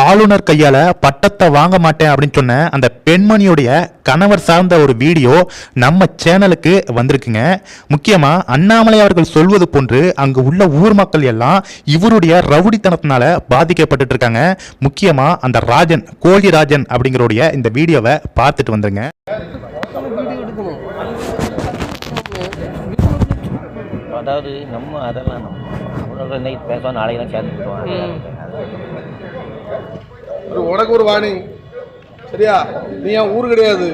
ஆளுநர் கையால் பட்டத்தை வாங்க மாட்டேன் அப்படின்னு சொன்ன அந்த பெண்மணியுடைய கணவர் சார்ந்த ஒரு வீடியோ நம்ம சேனலுக்கு வந்திருக்குங்க. முக்கியமாக அண்ணாமலை அவர்கள் சொல்வது போன்று அங்கு உள்ள ஊர் மக்கள் எல்லாம் இவருடைய ரவுடித்தனத்தினால பாதிக்கப்பட்டுட்டு இருக்காங்க. முக்கியமாக அந்த ராஜன் கோழி ராஜன் அப்படிங்கிறோடைய இந்த வீடியோவை பார்த்துட்டு வந்துருங்க. அதாவது நம்ம அதெல்லாம் நம்ம பேசுவோம் நாளைக்கு தான் சேர்ந்து உனக்கு ஒரு வார்னிங் சரியா? நீ என் ஊர் கிடையாது?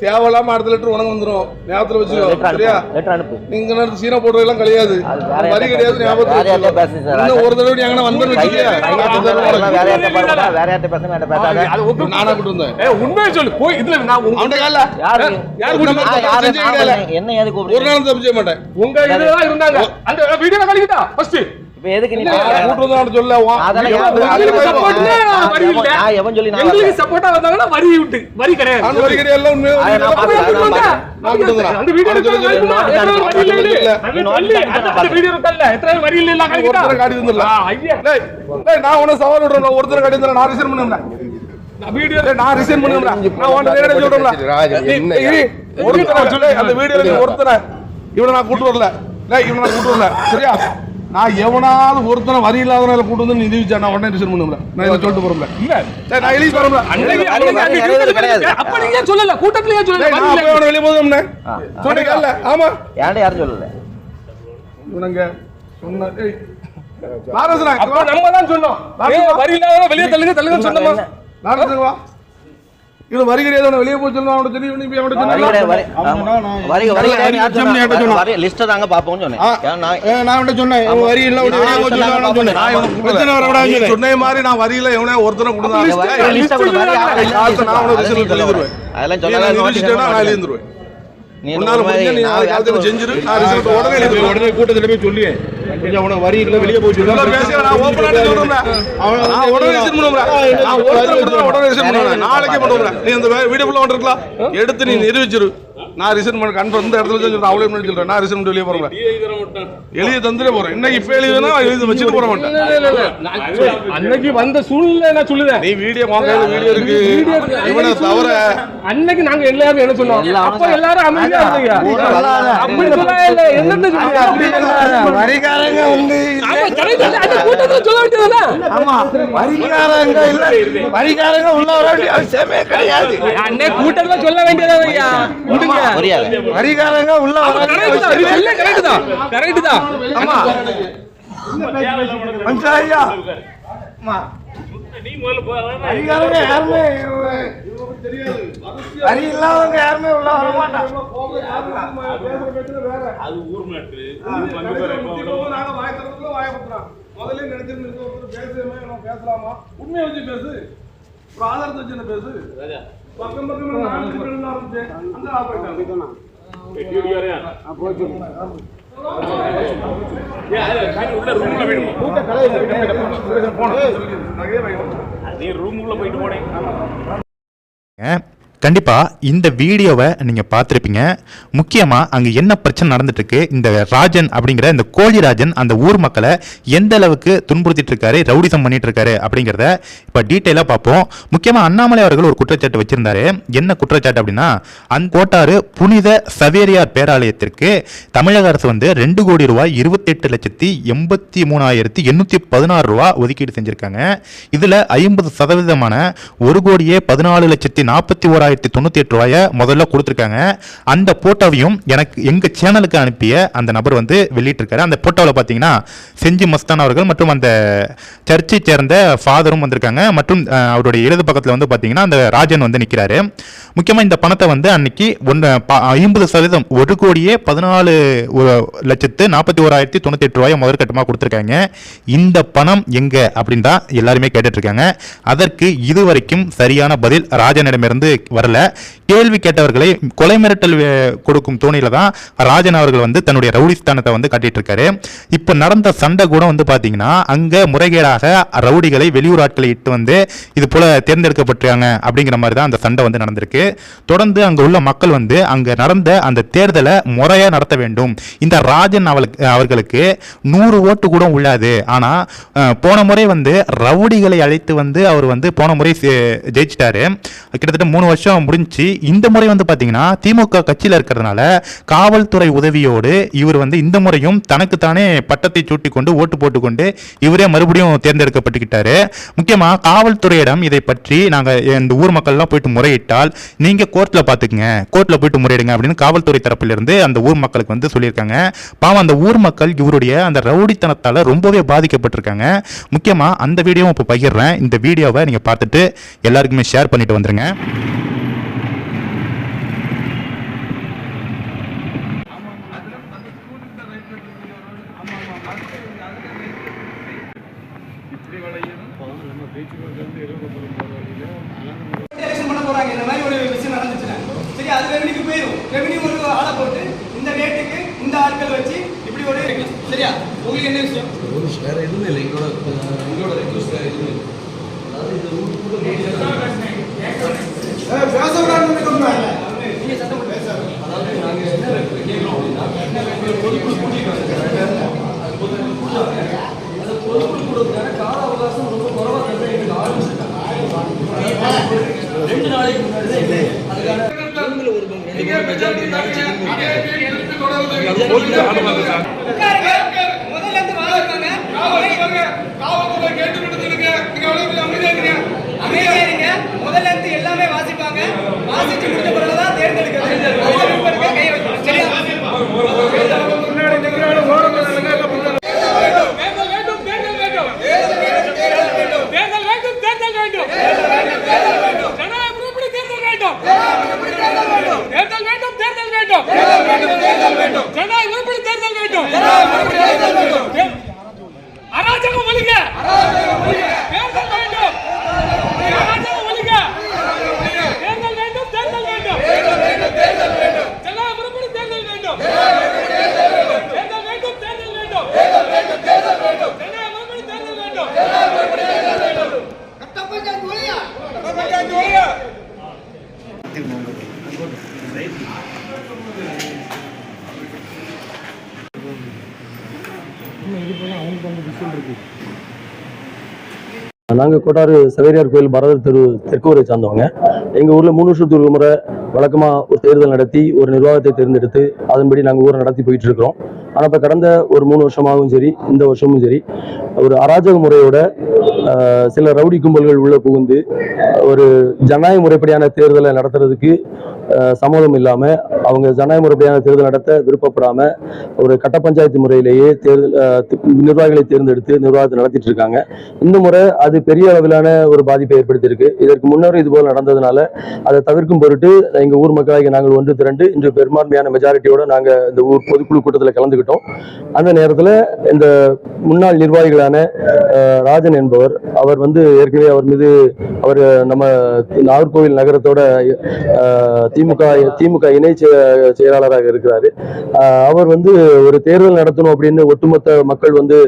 தேவையில்லாம அடுத்த லெட்டர் உனக்கு வந்துடும் ஞாபகத்துல வச்சுக்கோ. சரியா அனுப்பு. லெட்டர் அனுப்பு. நீங்க நேரத்து சீனா போடுறதெல்லாம் கிடையாது. வரி கிடையாது ஞாபகத்துல ஒரு தடவை அங்கே ஒப்பு- நானா கூட்டு வந்தேன். உண்மையை சொல்லு. போய் இதுல நான் கால வந்தா? என்ன ஏது ஒரு நாள் தப்பு செய்ய மாட்டேன். உங்க இதுதான் இருந்தாங்க. அந்த வீடியோ கழிக்கிட்டா ஃபர்ஸ்ட் இப்ப எதுக்கு நீ கூட்டு வந்தா சொல்ல அதெல்லாம் எவன்- சொல்லி நான் எங்களுக்கு. சப்போர்ட்டா வந்தாங்கன்னா வரி விட்டு வரி கிடையாது. வரி கிடையாது எல்லாம் நான் உன சவால் விடுறேன் ஒருத்தர் கட்டி நான் ரிசைன் பண்ணுவேன் வீடியோ டேய், நான் ரிசைன் பண்ணுவேன் நான் உன்கிட்ட சொல்றேன்ல. ஒருத்தரை சொல்லு, அந்த வீடியோல ஒருத்தரை. இவனை நான் கூட்டு வரல. இவனை நான் கூட்டு வரல. சரியா? நான் எவனாவது ஒருத்தனை வரி இல்லாதவனால கூட்டு வந்து நீ நிரூபிச்சா நான் உடனே ரிசைன் பண்ணுவேன். நான் இதை சொல்லிட்டு போறேன் இல்ல. நான் எழுதி கிடையாது. அப்ப நீங்க சொல்லல? கூட்டத்துல ஏன் சொல்லல? நான் இல்லை. போய் அவனை வெளியே போதும்னே. சொன்னீங்கல்ல ஆமா. ஏன்டா யாரும் சொல்லல? இவனுங்க சொன்ன அப்ப நம்ம தான் சொன்னோம். வரி இல்லாதவன வெளியே தள்ளுங்க தள்ளுங்க சொன்னோமா? நாரசனா வா இவன் வரி கிடையாது அவனை வெளியே போய் சொல்லணும் அவனை தெரியும் நீ போய் அவனை வரி சொன்னா வரி. வரி வரி. வரி லிஸ்ட்டை தாங்க பார்ப்போம்னு சொன்னேன். நான் அவன்கிட்ட சொன்னேன் வரி இல்ல உடனே வெளியே போய் சொல்லணும் அவனை சொன்னேன். சொன்ன மாதிரி நான் வரியில எவனே ஒருத்தனை கொடுத்தா வரி- வரி லாஸ்ட் நான் அவனை அதை ரிசல்ட் சொல்ல எழுதிடுவேன் அதெல்லாம் சொன்னா நான். எழுதிடுவேன் நீ நாளைக்கு காலத்துல செஞ்சிரு. நான் ரிசல்ட் உடனே உடனே கூட்டத்துல போய் சொல்லி கொஞ்சம் உனக்கு வரி இல்ல வெளியே போய் சொல்லு. இதெல்லாம் பேசி நான் ஓப்பனா சொல்றேன் அவன் நான் உடனே பண்ணுவேன் நான் ஒருத்தர் உடனே பண்ணுவேன். நாளைக்கே பண்ணுவேன் நீ அந்த வீடியோ ஃபுல்லா வந்துருக்கலாம். எடுத்து நீ நிரூபிச்சிரு. நான் ரிசைன் பண்ண கன்ஃபார்ம் இந்த இடத்துல சொல்றேன் அவ்வளவு பண்ணி சொல்றேன். நான் ரிசைன் பண்ணி வெளியே போறேன் எழுதி தந்துட்டே போறேன். இன்னைக்கு இப்ப எழுதுனா எழுதி வச்சுட்டு போற மாட்டேன். அன்னைக்கு வந்த சூழ்நிலை நான் சொல்லுதேன் நீ வீடியோ வாங்க வீடியோ இருக்கு. இவனை தவிர அன்னைக்கு நாங்க எல்லாரும் என்ன சொன்னோம்? அப்ப எல்லாரும் அமைதியா இருந்தீங்க. அப்படி இல்ல என்னன்னு சொல்லுங்க? வரிகாரங்க வந்து வரிகாரங்க இல்ல. வரிகாரங்க உள்ள வர வேண்டிய அவசியமே கிடையாது. அண்ணே கூட்டத்துல சொல்ல வேண்டியதுதான் ஐயா? விடுங்க. புரியாது. வரிகாரங்க உள்ள வர correct தான். correct தான். ஆமா. மனுஷன் வரிகாரங்க யாருமே வரி இல்லாதவங்க யாருமே உள்ள வர மாட்டாங்க. முதல்ல நினைச்சிருந்து பேசுமே பேசலாமா? உண்மையை வச்சு பேசு. ஒரு ஆதாரத்தை வச்சு என்ன பேசு? பக்கம் பக்கம் நாலு பேர் எழுத ஆரம்பிச்சேன் அந்த ஆபரேட்டர் கண்டிப்பாக இந்த வீடியோவை நீங்கள் பார்த்துருப்பீங்க. முக்கியமாக அங்கே என்ன பிரச்சனை நடந்துட்டுருக்கு இந்த ராஜன் அப்படிங்கிற இந்த கோழி ராஜன் அந்த ஊர் மக்களை எந்த அளவுக்கு துன்புறுத்திட்டு இருக்காரு ரவுடிசம் பண்ணிட்டு இருக்காரு அப்படிங்கிறத இப்போ டீட்டெயிலாக பார்ப்போம். முக்கியமாக அண்ணாமலை அவர்கள் ஒரு குற்றச்சாட்டு வச்சிருந்தாரு. என்ன குற்றச்சாட்டு அப்படின்னா அந்த கோட்டாறு புனித சவேரியார் பேராலயத்திற்கு தமிழக அரசு வந்து ரெண்டு கோடி ரூபாய் இருபத்தெட்டு லட்சத்தி எண்பத்தி மூணாயிரத்தி எண்ணூற்றி பதினாறு ரூபா ஒதுக்கீடு செஞ்சுருக்காங்க. இதில் ஐம்பது சதவீதமான ஒரு கோடியே பதினாலு லட்சத்தி நாற்பத்தி ஆயிரத்தி தொண்ணூற்றி எட்டு ரூபாய முதல்ல கொடுத்துருக்காங்க. அந்த போட்டோவையும் எனக்கு எங்கள் சேனலுக்கு அனுப்பிய அந்த நபர் வந்து வெளியிட்டிருக்காரு. அந்த போட்டோவில் பார்த்தீங்கன்னா செஞ்சி மஸ்தான் அவர்கள் மற்றும் அந்த சர்ச்சை சேர்ந்த ஃபாதரும் வந்திருக்காங்க. மற்றும் அவருடைய இடது பக்கத்தில் வந்து பார்த்தீங்கன்னா அந்த ராஜன் வந்து நிற்கிறாரு முக்கியமாக இந்த பணத்தை வந்து அன்னைக்கு ஒன்று ஐம்பது சதவீதம் ஒரு கோடியே பதினாலு லட்சத்து நாற்பத்தி ஓராயிரத்தி தொண்ணூற்றி எட்டு ரூபாயை முதற்கட்டமாக கொடுத்துருக்காங்க. இந்த பணம் எங்கே அப்படின்னு தான் எல்லாருமே கேட்டுட்ருக்காங்க அதற்கு இதுவரைக்கும் சரியான பதில் ராஜனிடமிருந்து வரல. கேள்வி கேட்டவர்களை கொலை மிரட்டல் கொடுக்கும் தோணியில தான் ராஜன் அவர்கள் வந்து தன்னுடைய ரவுடிஸ்தானத்தை வந்து காட்டிட்டு இருக்காரு இப்போ நடந்த சண்டை கூட வந்து பாத்தீங்கன்னா அங்க முறைகேடாக ரவுடிகளை வெளியூர் ஆட்களை இட்டு வந்து இது போல தேர்ந்தெடுக்கப்பட்டிருக்காங்க அப்படிங்கிற மாதிரி தான் அந்த சண்டை வந்து நடந்திருக்கு. தொடர்ந்து அங்க உள்ள மக்கள் வந்து அங்க நடந்த அந்த தேர்தலை முறையா நடத்த வேண்டும். இந்த ராஜன் அவளுக்கு அவர்களுக்கு நூறு ஓட்டு கூட உள்ளாது. ஆனா போன முறை வந்து ரவுடிகளை அழைத்து வந்து அவர் வந்து போன முறை ஜெயிச்சிட்டாரு. கிட்டத்தட்ட மூணு வருஷம் முடிஞ்சு இந்த முறை வந்து பார்த்தீங்கன்னா திமுக கட்சியில் இருக்கிறதுனால காவல்துறை உதவியோடு இவர் வந்து இந்த முறையும் தனக்குத்தானே பட்டத்தை சூட்டி கொண்டு ஓட்டு போட்டுக்கொண்டு இவரே மறுபடியும் தேர்ந்தெடுக்கப்பட்டுக்கிட்டாரு. முக்கியமாக காவல்துறையிடம் இதை பற்றி நாங்கள் இந்த ஊர் மக்கள்லாம் போயிட்டு முறையிட்டால் நீங்கள் கோர்ட்டில் பாத்துக்கங்க கோர்ட்டில் போயிட்டு முறையிடுங்க அப்படின்னு காவல்துறை தரப்பிலிருந்து அந்த ஊர் மக்களுக்கு வந்து சொல்லியிருக்காங்க. பாவம் அந்த ஊர் மக்கள் இவருடைய அந்த ரவுடித்தனத்தால் ரொம்பவே பாதிக்கப்பட்டிருக்காங்க. முக்கியமாக அந்த வீடியோவும் இப்போ பகிர்றேன். இந்த வீடியோவை நீங்கள் பார்த்துட்டு எல்லாருக்குமே ஷேர் பண்ணிட்டு வந்துருங்க எலெக்ஷன் பண்ண போறாங்க இந்த மாதிரி ஒரு விஷயம் நடந்துச்சுன்னா சரி அது ரெவன்யூக்கு போயிடும் ரெவன்யூ ஒரு ஆளை போட்டு இந்த ரேட்டுக்கு இந்த ஆட்கள் வச்சு இப்படி ஒரு சரியா? உங்களுக்கு என்ன விஷயம்? வேற எதுவுமே இல்லை எங்களோட எங்களோட ரெக்வஸ்ட் வேற எதுவுமே இல்லை. கால அவகாசம் ரொம்ப குறைவா எங்களுக்கு ஆரம்பிச்சிருக்காங்க. ரெண்டு நாளைக்கு முன்னாடி ভালোভাবে நாங்கள் கோட்டாறு சவேரியார் கோயில் பரதர் தெரு தெற்கு ஊரை சார்ந்தவங்க. எங்கள் ஊரில் மூணு வருஷத்துக்கு ஒரு முறை வழக்கமாக ஒரு தேர்தல் நடத்தி ஒரு நிர்வாகத்தை தேர்ந்தெடுத்து அதன்படி நாங்கள் ஊரை நடத்தி போயிட்டு இருக்கிறோம் ஆனால் இப்போ கடந்த ஒரு மூணு வருஷமாகவும் சரி இந்த வருஷமும் சரி ஒரு அராஜக முறையோட சில ரவுடி கும்பல்கள் உள்ளே புகுந்து ஒரு ஜனநாயக முறைப்படியான தேர்தலை நடத்துறதுக்கு சம்மதம் இல்லாமல் அவங்க ஜனநாயக முறைப்படியான தேர்தல் நடத்த விருப்பப்படாமல் ஒரு கட்ட பஞ்சாயத்து முறையிலேயே தேர்தல் நிர்வாகிகளை தேர்ந்தெடுத்து நிர்வாகத்தை நடத்திட்டு இருக்காங்க. இந்த முறை அது பெரிய அளவிலான ஒரு பாதிப்பை ஏற்படுத்தியிருக்கு. இதற்கு முன்னர் இதுபோல் நடந்ததுனால அதை தவிர்க்கும் பொருட்டு எங்கள் ஊர் மக்களாகி நாங்கள் ஒன்று திரண்டு இன்று பெரும்பான்மையான மெஜாரிட்டியோட நாங்கள் இந்த ஊர் பொதுக்குழு கூட்டத்தில் கலந்துக்கிட்டோம். அந்த நேரத்தில் இந்த முன்னாள் நிர்வாகிகளான ராஜன் என்பவர் அவர் வந்து ஏற்கனவே அவர் மீது அவர் நம்ம நாகர்கோவில் நகரத்தோட திமுக திமுக இணை செயலாளராக இருக்கிறாரு. அவர் வந்து ஒரு தேர்தல் நடத்தணும் அப்படின்னு ஒட்டுமொத்த மக்கள் வந்து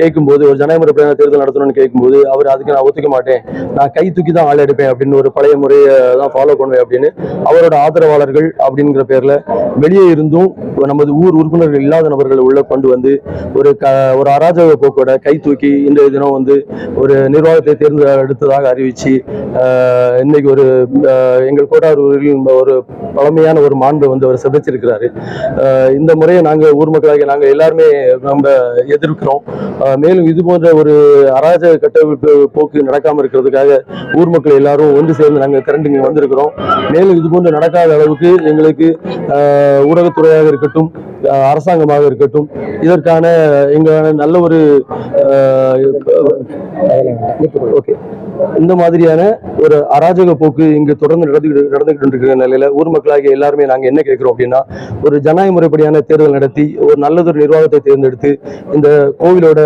கேட்கும்போது ஒரு ஜனநாயக முறைப்படியான தேர்தல் நடத்தணும்னு கேட்கும்போது அவர் அதுக்கு நான் ஒத்துக்க மாட்டேன். நான் கை தூக்கி தான் ஆள் எடுப்பேன் அப்படின்னு ஒரு பழைய முறையை தான் ஃபாலோ பண்ணுவேன் அப்படின்னு அவரோட ஆதரவாளர்கள் அப்படிங்கிற பேர்ல வெளியே இருந்தும் நமது ஊர் உறுப்பினர்கள் இல்லாத நபர்களை உள்ள கொண்டு வந்து ஒரு க ஒரு அராஜக போக்கோட கை தூக்கி இன்றைய தினம் வந்து ஒரு நிர்வாகத்தை தேர்ந்தெடுத்ததாக அறிவிச்சு இன்னைக்கு ஒரு எங்கள் கோட்டாரூரில் ஒரு பழமையான ஒரு மாண்பை வந்து அவர் சிதைச்சிருக்கிறாரு. இந்த முறையை நாங்கள் ஊர் மக்களாகிய நாங்கள் எல்லாருமே நம்ம எதிர்க்கிறோம். மேலும் இது போன்ற ஒரு அராஜக கட்டமைப்பு போக்கு நடக்காம இருக்கிறதுக்காக ஊர் மக்கள் எல்லாரும் ஒன்று சேர்ந்து நாங்கள் திரண்டு வந்திருக்கிறோம். மேலும் இது போன்று நடக்காத அளவுக்கு எங்களுக்கு ஆஹ், ஊடகத்துறையாக இருக்கட்டும் அரசாங்கமாக இருக்கட்டும். இதற்கான எங்களான நல்ல ஒரு ஓகே. இந்த மாதிரியான ஒரு அராஜக போக்கு இங்கு தொடர்ந்து நடந்து நடந்துகிட்டு இருக்கிற நிலையில ஊர் மக்களாகிய எல்லாருமே நாங்க என்ன கேட்கிறோம் அப்படின்னா ஒரு ஜனநாயக முறைப்படியான தேர்தல் நடத்தி ஒரு நல்லதொரு நிர்வாகத்தை தேர்ந்தெடுத்து இந்த கோவிலோட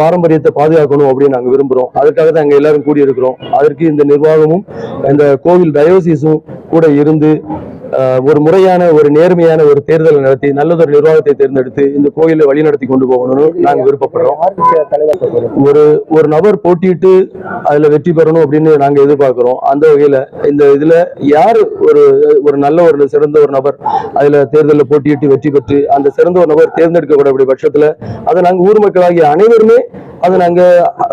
பாரம்பரியத்தை பாதுகாக்கணும் அப்படின்னு நாங்க விரும்புறோம். அதுக்காக தான் அங்கே எல்லாரும் கூடியிருக்கிறோம். அதற்கு இந்த நிர்வாகமும் இந்த கோவில் டயோசிஸும் கூட இருந்து ஒரு முறையான ஒரு நேர்மையான ஒரு தேர்தலை நடத்தி நல்லதொரு நிர்வாகத்தை தேர்ந்தெடுத்து இந்த கோயிலை வழிநடத்தி கொண்டு போகணும்னு நாங்க விருப்பப்படுறோம். ஒரு ஒரு நபர் போட்டியிட்டு அதுல வெற்றி பெறணும் அப்படின்னு நாங்க எதிர்பார்க்கிறோம். அந்த வகையில இந்த இதுல யார் ஒரு ஒரு நல்ல ஒரு சிறந்த ஒரு நபர் அதுல தேர்தலில் போட்டியிட்டு வெற்றி பெற்று அந்த சிறந்த ஒரு நபர் தேர்ந்தெடுக்கப்படக்கூடிய பட்சத்துல அதை நாங்க ஊர் மக்களாகிய அனைவருமே அதை நாங்க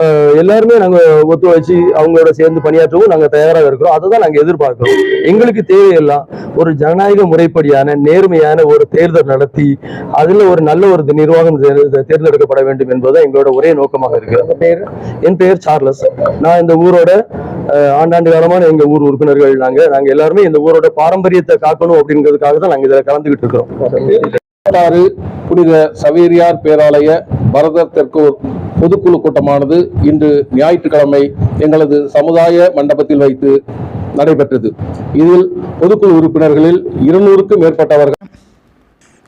அஹ், எல்லாருமே நாங்க ஒத்துழைச்சு அவங்களோட சேர்ந்து பணியாற்றவும் நாங்க தயாராக இருக்கிறோம். அதை தான் நாங்க எதிர்பார்க்கிறோம். எங்களுக்கு தேவையெல்லாம் ஒரு ஜனநாயக முறைப்படியான நேர்மையான ஒரு தேர்தல் நடத்தி அதுல ஒரு நல்ல ஒரு நிர்வாகம் தேர்ந்தெடுக்கப்பட வேண்டும் என்பதுதான் எங்களோட ஒரே நோக்கமாக இருக்கு. என் பெயர் சார்லஸ். நான் இந்த ஊரோட ஆண்டாண்டு காலமான எங்க ஊர் உறுப்பினர்கள் நாங்க. நாங்க எல்லாருமே இந்த ஊரோட பாரம்பரியத்தை காக்கணும் அப்படிங்கிறதுக்காக தான் நாங்க இதுல கலந்துகிட்டு இருக்கிறோம். ஆறு புனித சவேரியார் பேராலய பரதர் தெற்கூர் பொதுக்குழு கூட்டமானது இன்று ஞாயிற்றுக்கிழமை எங்களது சமுதாய மண்டபத்தில் வைத்து நடைபெற்றது. இதில் பொதுக்குழு உறுப்பினர்களில் இருநூறுக்கும் மேற்பட்டவர்கள்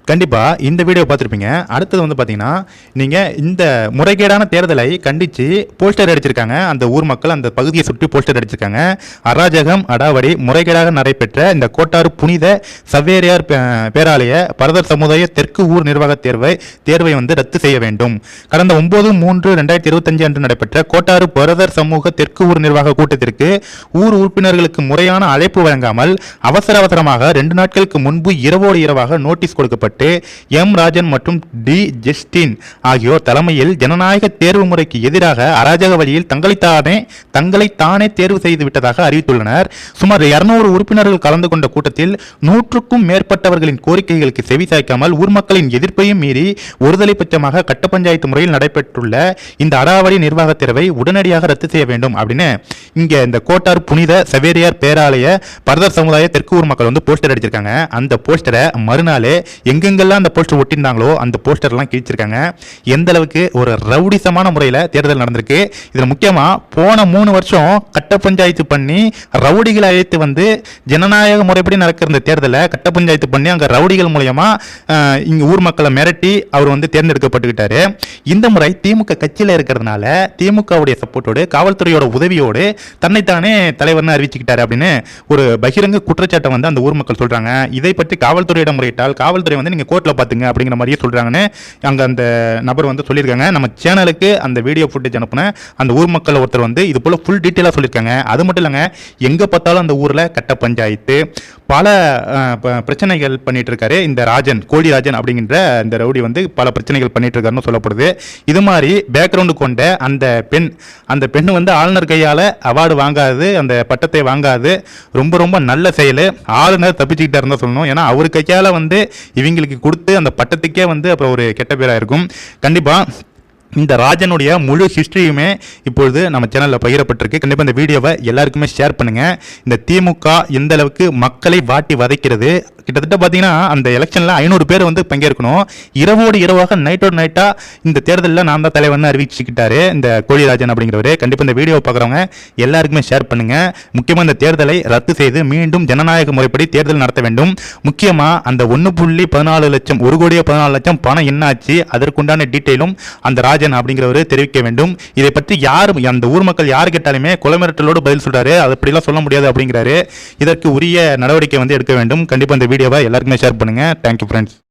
கண்டிப்பாக இந்த வீடியோ பார்த்துருப்பீங்க. அடுத்தது வந்து பார்த்தீங்கன்னா நீங்கள் இந்த முறைகேடான தேர்தலை கண்டித்து போஸ்டர் அடிச்சிருக்காங்க. அந்த ஊர் மக்கள் அந்த பகுதியை சுற்றி போஸ்டர் அடிச்சிருக்காங்க. அராஜகம் அடாவடி முறைகேடாக நடைபெற்ற இந்த கோட்டாறு புனித சவேரியார் பே- பேராலய பரதர் சமுதாய தெற்கு ஊர் நிர்வாக தேர்வை தேர்வை வந்து ரத்து செய்ய வேண்டும். கடந்த ஒன்பது மூன்று ரெண்டாயிரத்தி இருபத்தஞ்சு அன்று நடைபெற்ற கோட்டாறு பரதர் சமூக தெற்கு ஊர் நிர்வாக கூட்டத்திற்கு ஊர் உறுப்பினர்களுக்கு முறையான அழைப்பு வழங்காமல் அவசர அவசரமாக ரெண்டு நாட்களுக்கு முன்பு இரவோடு இரவாக நோட்டீஸ் கொடுக்கப்பட்டு எம் ராஜன் மற்றும் டி ஜெஸ்டின் ஆகியோர் தலைமையில் ஜனநாயக தேர்வு முறைக்கு எதிராக அராஜக வழியில் தங்களைத்தானே தங்களைத்தானே தேர்வு செய்து விட்டதாக அறிவித்துள்ளனர். சுமார் இருநூறு உறுப்பினர்கள் கலந்து கொண்ட கூட்டத்தில் நூற்றுக்கும் மேற்பட்டவர்களின் கோரிக்கைகளுக்கு செவி சாய்க்காமல் ஊர் மக்களின் எதிர்ப்பையும் மீறி ஒருதலை பட்சமாக கட்ட பஞ்சாயத்து முறையில் நடைபெற்றுள்ள இந்த அடாவடி நிர்வாக தேர்வை உடனடியாக ரத்து செய்ய வேண்டும் அப்படின்னு இங்க இந்த கோட்டார் புனித சவேரியார் பேராலய பரதர் சமுதாய தெற்கு ஊர் மக்கள் வந்து போஸ்டர் அடிச்சிருக்காங்க. அந்த போஸ்டரை மறுநாளே எங்கெங்கெல்லாம் அந்த போஸ்டர் ஒட்டியிருந்தாங்களோ அந்த போஸ்டர்லாம் கிழிச்சிருக்காங்க. எந்த அளவுக்கு ஒரு ரவுடிசமான முறையில் தேர்தல் நடந்திருக்கு. இதில் முக்கியமாக போன மூணு வருஷம் கட்ட பஞ்சாயத்து பண்ணி ரவுடிகளை அழைத்து வந்து ஜனநாயக முறைப்படி நடக்கிற இந்த தேர்தலை கட்ட பஞ்சாயத்து பண்ணி அங்கே ரவுடிகள் மூலயமா இங்கே ஊர் மக்களை மிரட்டி அவர் வந்து தேர்ந்தெடுக்கப்பட்டுக்கிட்டாரு. இந்த முறை திமுக கட்சியில் இருக்கிறதுனால திமுகவுடைய சப்போர்ட்டோடு காவல்துறையோட உதவியோடு தன்னைத்தானே தலைவர்னு அறிவிச்சுக்கிட்டாரு அப்படின்னு ஒரு பகிரங்க குற்றச்சாட்டை வந்து அந்த ஊர் மக்கள் சொல்கிறாங்க இதை பற்றி காவல்துறையிடம் முறையிட்டால் காவல்துறை வந்து நீங்கள் கோர்ட்ல பார்த்துங்க அப்படிங்கிற மாதிரியே சொல்றாங்கன்னு அங்க அந்த நபர் வந்து சொல்லியிருக்காங்க. நம்ம சேனலுக்கு அந்த வீடியோ ஃபுட்டேஜ் அனுப்புன அந்த ஊர் மக்கள் ஒருத்தர் வந்து இது போல ஃபுல் டீட்டெயிலாக சொல்லியிருக்காங்க. அது மட்டும் இல்லைங்க எங்கே பார்த்தாலும் அந்த ஊரில் கட்ட பஞ்சாயத்து பல பிரச்சனைகள் பண்ணிட்டு இருக்காரு இந்த ராஜன் கோழி ராஜன் அப்படிங்கிற இந்த ரவுடி வந்து பல பிரச்சனைகள் பண்ணிட்டு இருக்காருன்னு சொல்லப்படுது. இது மாதிரி பேக்ரவுண்டு கொண்ட அந்த பெண் அந்த பெண் வந்து ஆளுநர் கையால் அவார்டு வாங்காது அந்த பட்டத்தை வாங்காது ரொம்ப ரொம்ப நல்ல செயல். ஆளுநர் தப்பிச்சுக்கிட்டாருன்னு இருந்தால் சொல்லணும். ஏன்னா அவர் கையால் வந்து இவங்க இவங்களுக்கு கொடுத்து அந்த பட்டத்துக்கே வந்து அப்புறம் ஒரு கெட்ட பேராக இருக்கும். கண்டிப்பாக இந்த ராஜனுடைய முழு ஹிஸ்ட்ரியுமே இப்பொழுது நம்ம சேனலில் பகிரப்பட்டிருக்கு. கண்டிப்பாக இந்த வீடியோவை எல்லாருக்குமே ஷேர் பண்ணுங்கள் இந்த திமுக எந்த அளவுக்கு மக்களை வாட்டி வதைக்கிறது? கிட்டத்தட்ட பார்த்தீங்கன்னா அந்த எலெக்ஷனில் ஐநூறு பேர் வந்து பங்கேற்கணும். இரவோடு இரவாக நைட்டோடு நைட்டாக இந்த தேர்தலில் நான் தான் தலைவர்னு அறிவிச்சுக்கிட்டாரு இந்த கோழிராஜன் அப்படிங்கிறவர். கண்டிப்பாக இந்த வீடியோவை பார்க்குறவங்க எல்லாருக்குமே ஷேர் பண்ணுங்கள் முக்கியமாக இந்த தேர்தலை ரத்து செய்து மீண்டும் ஜனநாயக முறைப்படி தேர்தல் நடத்த வேண்டும். முக்கியமாக அந்த ஒன்று புள்ளி பதினாலு லட்சம் ஒரு கோடியே பதினாலு லட்சம் பணம் என்னாச்சு? அதற்குண்டான டீட்டெயிலும் அந்த நடராஜன் அப்படிங்கிறவர் தெரிவிக்க வேண்டும். இதை பற்றி யார் அந்த ஊர் மக்கள் யார் கேட்டாலுமே குலமிரட்டலோடு பதில் சொல்றாரு. அது அப்படிலாம் சொல்ல முடியாது அப்படிங்கிறாரு. இதற்கு உரிய நடவடிக்கை வந்து எடுக்க வேண்டும். கண்டிப்பாக இந்த வீடியோவை எல்லாருக்குமே ஷேர் பண்ணுங்க. Thank you friends